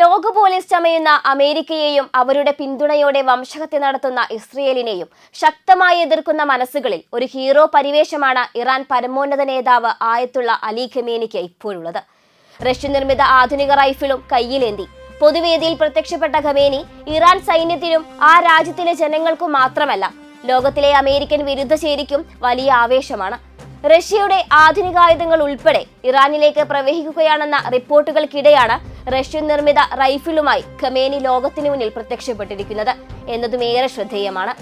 ലോക പോലീസ് ചമയുന്ന അമേരിക്കയെയും അവരുടെ പിന്തുണയോടെ വംശഹത്യ നടത്തുന്ന ഇസ്രയേലിനെയും ശക്തമായി എതിർക്കുന്ന മനസ്സുകളിൽ ഒരു ഹീറോ പരിവേഷമാണ് ഇറാൻ പരമോന്നത നേതാവ് ആയത്തുള്ള അലി ഖമേനിക്ക് ഇപ്പോഴുള്ളത്. റഷ്യ നിർമ്മിത ആധുനിക റൈഫിളും കയ്യിലേന്തി. പൊതുവേദിയിൽ പ്രത്യക്ഷപ്പെട്ട ഖമേനി ഇറാൻ സൈന്യത്തിനും ആ രാജ്യത്തിലെ ജനങ്ങൾക്കും മാത്രമല്ല ലോകത്തിലെ അമേരിക്കൻ വിരുദ്ധ ചേരിക്കും വലിയ ആവേശമാണ്. റഷ്യയുടെ ആധുനികായുധങ്ങൾ ഉൾപ്പെടെ ഇറാനിലേക്ക് പ്രവഹിക്കുകയാണെന്ന റിപ്പോർട്ടുകൾക്കിടെയാണ് റഷ്യൻ നിർമ്മിത റൈഫിളുമായി ഖമേനി ലോകത്തിന് മുന്നിൽ പ്രത്യക്ഷപ്പെട്ടിരിക്കുന്നത് എന്നതും ഏറെ ശ്രദ്ധേയമാണ്.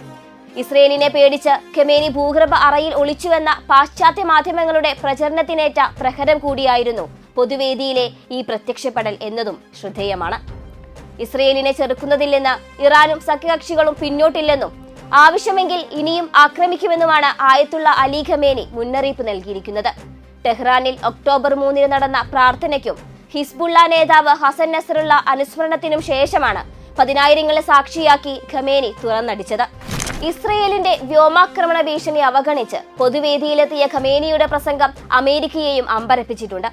ഇസ്രയേലിനെ പേടിച്ച് ഖമേനി ഭൂഗർഭ അറയിൽ ഒളിച്ചുവെന്ന പാശ്ചാത്യ മാധ്യമങ്ങളുടെ പ്രചരണത്തിനേറ്റ പ്രഹരം കൂടിയായിരുന്നു പൊതുവേദിയിലെ ഈ പ്രത്യക്ഷപ്പെടൽ എന്നതും ശ്രദ്ധേയമാണ്. ഇസ്രയേലിനെ ചെറുക്കുന്നതിൽ നിന്ന് ഇറാനും സഖ്യകക്ഷികളും പിന്നോട്ടില്ലെന്നും ആവശ്യമെങ്കിൽ ഇനിയും ആക്രമിക്കുമെന്നുമാണ് ആയത്തുള്ള അലി ഖമേനി മുന്നറിയിപ്പ് നൽകിയിരിക്കുന്നത്. ടെഹ്റാനിൽ ഒക്ടോബർ മൂന്നിന് നടന്ന പ്രാർത്ഥനയ്ക്കും ഹിസ്ബുള്ള നേതാവ് ഹസൻ നസറുള്ള അനുസ്മരണത്തിനും ശേഷമാണ് പതിനായിരങ്ങളെ സാക്ഷിയാക്കി ഖമേനി തുറന്നടിച്ചത്. ഇസ്രയേലിന്റെ വ്യോമാക്രമണ ഭീഷണി അവഗണിച്ച് പൊതുവേദിയിലെത്തിയ ഖമേനിയുടെ പ്രസംഗം അമേരിക്കയെയും അമ്പരപ്പിച്ചിട്ടുണ്ട്.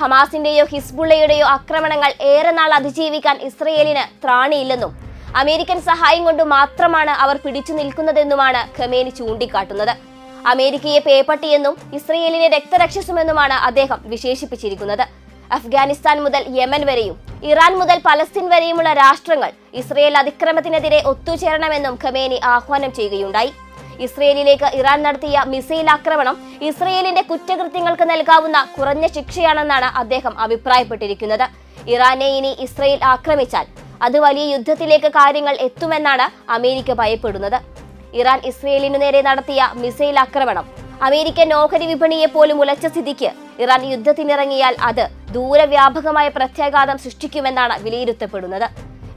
ഹമാസിന്റെയോ ഹിസ്ബുള്ളയുടെയോ ആക്രമണങ്ങൾ ഏറെ നാൾ അതിജീവിക്കാൻ ഇസ്രയേലിന് ത്രാണിയില്ലെന്നും അമേരിക്കൻ സഹായം കൊണ്ട് മാത്രമാണ് അവർ പിടിച്ചു നിൽക്കുന്നതെന്നുമാണ് ഖമേനി ചൂണ്ടിക്കാട്ടുന്നത്. അമേരിക്കയെ പേപ്പട്ടിയെന്നും ഇസ്രയേലിനെ രക്തരക്ഷസുമെന്നുമാണ് അദ്ദേഹം വിശേഷിപ്പിച്ചിരിക്കുന്നത്. അഫ്ഗാനിസ്ഥാൻ മുതൽ യമൻ വരെയും ഇറാൻ മുതൽ പലസ്തീൻ വരെയുമുള്ള രാഷ്ട്രങ്ങൾ ഇസ്രയേൽ അതിക്രമത്തിനെതിരെ ഒത്തുചേരണമെന്നും ഖമേനി ആഹ്വാനം ചെയ്യുകയുണ്ടായി. ഇസ്രയേലിലേക്ക് ഇറാൻ നടത്തിയ മിസൈൽ ആക്രമണം ഇസ്രയേലിന്റെ കുറ്റകൃത്യങ്ങൾക്ക് നൽകാവുന്ന കുറഞ്ഞ ശിക്ഷയാണെന്നാണ് അദ്ദേഹം അഭിപ്രായപ്പെട്ടിരിക്കുന്നത്. ഇറാനെ ഇനി ഇസ്രയേൽ ആക്രമിച്ചാൽ അത് വലിയ യുദ്ധത്തിലേക്ക് കാര്യങ്ങൾ എത്തുമെന്നാണ് അമേരിക്ക ഭയപ്പെടുന്നത്. ഇറാൻ ഇസ്രയേലിനു നേരെ നടത്തിയ മിസൈൽ ആക്രമണം അമേരിക്കൻ ഓഹരി വിപണിയെ പോലും ഉലച്ച സ്ഥിതിക്ക് ഇറാൻ യുദ്ധത്തിനിറങ്ങിയാൽ അത് ദൂരവ്യാപകമായ പ്രത്യാഘാതം സൃഷ്ടിക്കുമെന്നാണ് വിലയിരുത്തപ്പെടുന്നത്.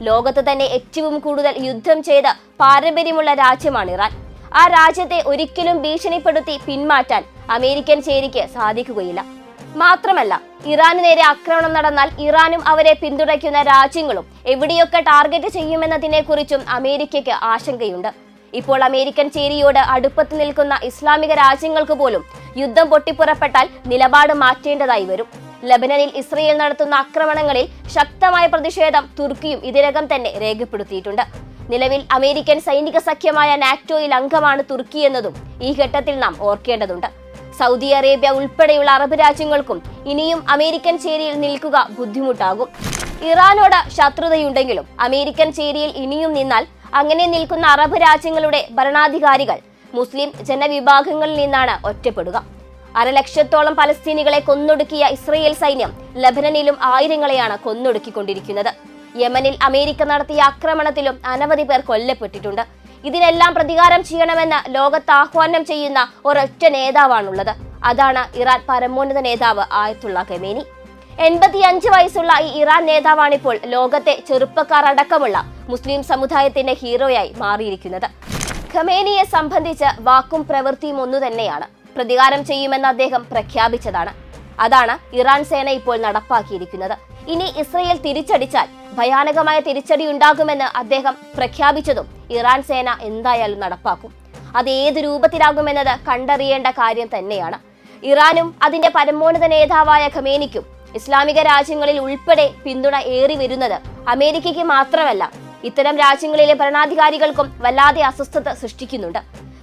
ലോകത്ത് തന്നെ ഏറ്റവും കൂടുതൽ യുദ്ധം ചെയ്ത പാരമ്പര്യമുള്ള രാജ്യമാണ് ഇറാൻ. ആ രാജ്യത്തെ ഒരിക്കലും ഭീഷണിപ്പെടുത്തി പിന്മാറ്റാൻ അമേരിക്കൻ ചേരിക്ക് സാധിക്കുകയില്ല. മാത്രമല്ല ഇറാന് നേരെ ആക്രമണം നടന്നാൽ ഇറാനും അവരെ പിന്തുണയ്ക്കുന്ന രാജ്യങ്ങളും എവിടെയൊക്കെ ടാർഗറ്റ് ചെയ്യുമെന്നതിനെക്കുറിച്ചും അമേരിക്കയ്ക്ക് ആശങ്കയുണ്ട്. ഇപ്പോൾ അമേരിക്കൻ ചേരിയോട് അടുപ്പത്ത് നിൽക്കുന്ന ഇസ്ലാമിക രാജ്യങ്ങൾക്ക് പോലും യുദ്ധം പൊട്ടിപ്പുറപ്പെട്ടാൽ നിലപാട് മാറ്റേണ്ടതായി വരും. ലബനനിൽ ഇസ്രയേൽ നടത്തുന്ന ആക്രമണങ്ങളിൽ ശക്തമായ പ്രതിഷേധം തുർക്കിയും ഇതിനകം തന്നെ രേഖപ്പെടുത്തിയിട്ടുണ്ട്. നിലവിൽ അമേരിക്കൻ സൈനിക സഖ്യമായ നാറ്റോയിൽ അംഗമാണ് തുർക്കി എന്നതും ഈ ഘട്ടത്തിൽ നാം ഓർക്കേണ്ടതുണ്ട്. സൗദി അറേബ്യ ഉൾപ്പെടെയുള്ള അറബ് രാജ്യങ്ങൾക്കും ഇനിയും അമേരിക്കൻ ചേരിയിൽ നിൽക്കുക ബുദ്ധിമുട്ടാകും. ഇറാനോട് ശത്രുതയുണ്ടെങ്കിലും അമേരിക്കൻ ചേരിയിൽ ഇനിയും നിന്നാൽ അങ്ങനെ നിൽക്കുന്ന അറബ് രാജ്യങ്ങളുടെ ഭരണാധികാരികൾ മുസ്ലിം ജനവിഭാഗങ്ങളിൽ നിന്നാണ് ഒറ്റപ്പെടുക. അരലക്ഷത്തോളം പലസ്തീനികളെ കൊന്നൊടുക്കിയ ഇസ്രയേൽ സൈന്യം ലബനനിലും ആയിരങ്ങളെയാണ് കൊന്നൊടുക്കിക്കൊണ്ടിരിക്കുന്നത്. യമനിൽ അമേരിക്ക നടത്തിയ ആക്രമണത്തിലും അനവധി പേർ കൊല്ലപ്പെട്ടിട്ടുണ്ട്. ഇതിനെല്ലാം പ്രതികാരം ചെയ്യണമെന്ന് ലോകത്ത് ആഹ്വാനം ചെയ്യുന്ന ഒരൊറ്റ നേതാവാണുള്ളത്. അതാണ് ഇറാൻ പരമോന്നത നേതാവ് ആയത്തുള്ള ഖമേനി. എൺപത്തിയഞ്ച് വയസ്സുള്ള ഈ ഇറാൻ നേതാവാണിപ്പോൾ ലോകത്തെ ചെറുപ്പക്കാർ അടക്കമുള്ള മുസ്ലിം സമുദായത്തിന്റെ ഹീറോയായി മാറിയിരിക്കുന്നത്. ഖമേനിയെ സംബന്ധിച്ച് വാക്കും പ്രവൃത്തിയും ഒന്നു തന്നെയാണ്. പ്രതികാരം ചെയ്യുമെന്ന് അദ്ദേഹം പ്രഖ്യാപിച്ചതാണ്. അതാണ് ഇറാൻ സേന ഇപ്പോൾ നടപ്പാക്കിയിരിക്കുന്നത്. ഇനി ഇസ്രയേൽ തിരിച്ചടിച്ചാൽ ഭയാനകമായ തിരിച്ചടി ഉണ്ടാകുമെന്ന് അദ്ദേഹം പ്രഖ്യാപിച്ചതും ഇറാൻ സേന എന്തായാലും നടപ്പാക്കും. അത് ഏത് രൂപത്തിലാകുമെന്നത് കണ്ടറിയേണ്ട കാര്യം തന്നെയാണ്. ഇറാനും അതിന്റെ പരമോന്നത നേതാവായ ഖമേനിക്കും ഇസ്ലാമിക രാജ്യങ്ങളിൽ ഉൾപ്പെടെ പിന്തുണ ഏറി വരുന്നത് അമേരിക്കയ്ക്ക് മാത്രമല്ല ഇത്തരം രാജ്യങ്ങളിലെ ഭരണാധികാരികൾക്കും വല്ലാതെ അസ്വസ്ഥത സൃഷ്ടിക്കുന്നുണ്ട്.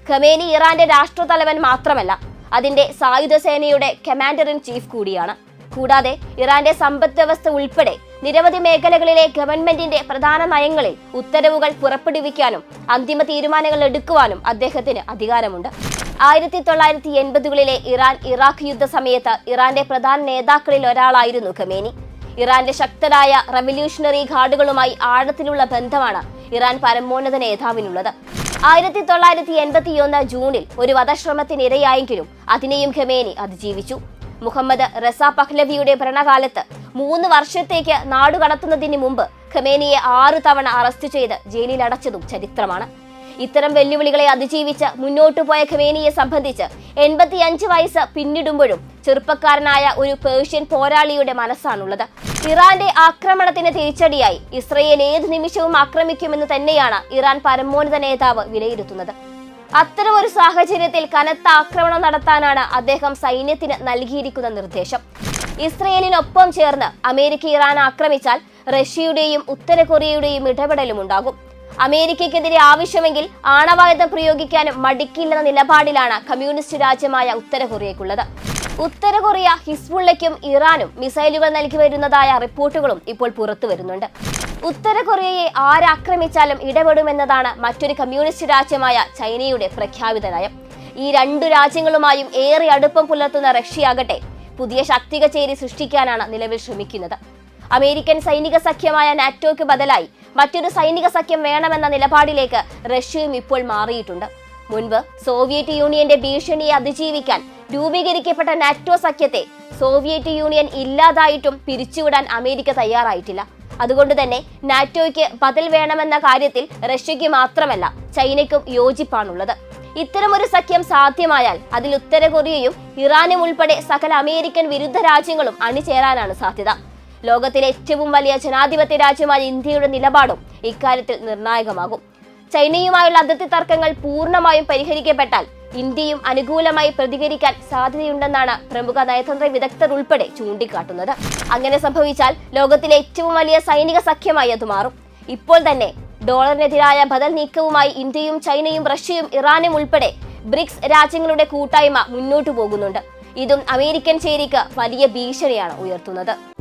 ഖമേനി ഇറാന്റെ രാഷ്ട്രതലവൻ മാത്രമല്ല അതിന്റെ സായുധ സേനയുടെ കമാൻഡർ ഇൻ ചീഫ് കൂടിയാണ്. കൂടാതെ ഇറാന്റെ സമ്പദ് വ്യവസ്ഥ ഉൾപ്പെടെ നിരവധി മേഖലകളിലെ ഗവൺമെന്റിന്റെ പ്രധാന നയങ്ങളിൽ ഉത്തരവുകൾ പുറപ്പെടുവിക്കാനും അന്തിമ തീരുമാനങ്ങൾ എടുക്കുവാനും അദ്ദേഹത്തിന് അധികാരമുണ്ട്. ആയിരത്തി തൊള്ളായിരത്തി എൺപതുകളിലെ ഇറാൻ ഇറാഖ് യുദ്ധ സമയത്ത് ഇറാന്റെ പ്രധാന നേതാക്കളിൽ ഒരാളായിരുന്നു ഖമേനി. ഇറാന്റെ ശക്തരായ റവല്യൂഷണറി ഗാർഡുകളുമായി ആഴത്തിലുള്ള ബന്ധമാണ് ഇറാൻ പരമോന്നത നേതാവിനുള്ളത്. ആയിരത്തി തൊള്ളായിരത്തി എൺപത്തിയൊന്ന് ജൂണിൽ ഒരു വധശ്രമത്തിനിരയായെങ്കിലും അതിനെയും ഖമേനി അതിജീവിച്ചു. മുഹമ്മദ് റസ പഹ്ലവിയുടെ ഭരണകാലത്ത് മൂന്ന് വർഷത്തേക്ക് നാടുകടത്തുന്നതിന് മുമ്പ് ഖമേനിയെ ആറു തവണ അറസ്റ്റ് ചെയ്ത് ജയിലിൽ അടച്ചതും ചരിത്രമാണ്. ഇത്തരം വെല്ലുവിളികളെ അതിജീവിച്ച് മുന്നോട്ടു പോയ ഖമേനിയെ സംബന്ധിച്ച് എൺപത്തിയഞ്ച് വയസ്സ് പിന്നിടുമ്പോഴും ചെറുപ്പക്കാരനായ ഒരു പേർഷ്യൻ പോരാളിയുടെ മനസ്സാണുള്ളത്. ഇറാന്റെ ആക്രമണത്തിന് തിരിച്ചടിയായി ഇസ്രയേൽ ഏത് നിമിഷവും ആക്രമിക്കുമെന്ന് തന്നെയാണ് ഇറാൻ പരമോന്നത നേതാവ് വിലയിരുത്തുന്നത്. അത്തരമൊരു സാഹചര്യത്തിൽ കനത്ത ആക്രമണം നടത്താനാണ് അദ്ദേഹം സൈന്യത്തിന് നൽകിയിരിക്കുന്ന നിർദ്ദേശം. ഇസ്രയേലിനൊപ്പം ചേർന്ന് അമേരിക്ക ഇറാൻ ആക്രമിച്ചാൽ റഷ്യയുടെയും ഉത്തര കൊറിയയുടെയും ഇടപെടലും ഉണ്ടാകും അമേരിക്കയ്ക്കെതിരെ ആവശ്യമെങ്കിൽ ആണവായുധം പ്രയോഗിക്കാനും മടിക്കില്ലെന്ന നിലപാടിലാണ് കമ്മ്യൂണിസ്റ്റ് രാജ്യമായ ഉത്തര കൊറിയയ്ക്കുള്ളത്. ഉത്തര കൊറിയ ഹിസ്ബുള്ളയ്ക്കും ഇറാനും മിസൈലുകൾ നൽകി വരുന്നതായ റിപ്പോർട്ടുകളും ഇപ്പോൾ പുറത്തു വരുന്നുണ്ട്. ഉത്തര കൊറിയയെ ആരാക്രമിച്ചാലും ഇടപെടുമെന്നതാണ് മറ്റൊരു കമ്മ്യൂണിസ്റ്റ് രാജ്യമായ ചൈനയുടെ പ്രഖ്യാപിത നയം. ഈ രണ്ടു രാജ്യങ്ങളുമായും ഏറെ അടുപ്പം പുലർത്തുന്ന റഷ്യയാകട്ടെ പുതിയ ശക്തി സൃഷ്ടിക്കാനാണ് നിലവിൽ ശ്രമിക്കുന്നത്. അമേരിക്കൻ സൈനിക സഖ്യമായ നാറ്റോയ്ക്ക് ബദലായി. മറ്റൊരു സൈനിക സഖ്യം വേണമെന്ന നിലപാടിലേക്ക് റഷ്യയും ഇപ്പോൾ മാറിയിട്ടുണ്ട്. മുൻപ് സോവിയറ്റ് യൂണിയന്റെ ഭീഷണിയെ അതിജീവിക്കാൻ രൂപീകരിക്കപ്പെട്ട നാറ്റോ സഖ്യത്തെ സോവിയറ്റ് യൂണിയൻ ഇല്ലാതായിട്ടും പിരിച്ചുവിടാൻ അമേരിക്ക തയ്യാറായിട്ടില്ല. അതുകൊണ്ട് തന്നെ നാറ്റോയ്ക്ക് ബദൽ വേണമെന്ന കാര്യത്തിൽ റഷ്യയ്ക്ക് മാത്രമല്ല ചൈനയ്ക്കും യോജിപ്പാണുള്ളത്. ഇത്തരമൊരു സഖ്യം സാധ്യമായാൽ അതിൽ ഉത്തര കൊറിയയും ഇറാനും ഉൾപ്പെടെ സകല അമേരിക്കൻ വിരുദ്ധ രാജ്യങ്ങളും അണിചേരാനാണ് സാധ്യത. ലോകത്തിലെ ഏറ്റവും വലിയ ജനാധിപത്യ രാജ്യമായ ഇന്ത്യയുടെ നിലപാടും ഇക്കാര്യത്തിൽ നിർണായകമാകും. ചൈനയുമായുള്ള അതിർത്തി തർക്കങ്ങൾ പൂർണമായും പരിഹരിക്കപ്പെട്ടാൽ ഇന്ത്യയും അനുകൂലമായി പ്രതികരിക്കാൻ സാധ്യതയുണ്ടെന്നാണ് പ്രമുഖ നയതന്ത്ര വിദഗ്ധർ ഉൾപ്പെടെ ചൂണ്ടിക്കാട്ടുന്നത്. അങ്ങനെ സംഭവിച്ചാൽ ലോകത്തിലെ ഏറ്റവും വലിയ സൈനിക സഖ്യമായി അത് മാറും. ഇപ്പോൾ തന്നെ ഡോളറിനെതിരായ ബദൽ നീക്കവുമായി ഇന്ത്യയും ചൈനയും റഷ്യയും ഇറാനും ഉൾപ്പെടെ ബ്രിക്സ് രാജ്യങ്ങളുടെ കൂട്ടായ്മ മുന്നോട്ടു പോകുന്നുണ്ട്. ഇതും അമേരിക്കൻ ചേരിക്ക് വലിയ ഭീഷണിയാണ് ഉയർത്തുന്നത്.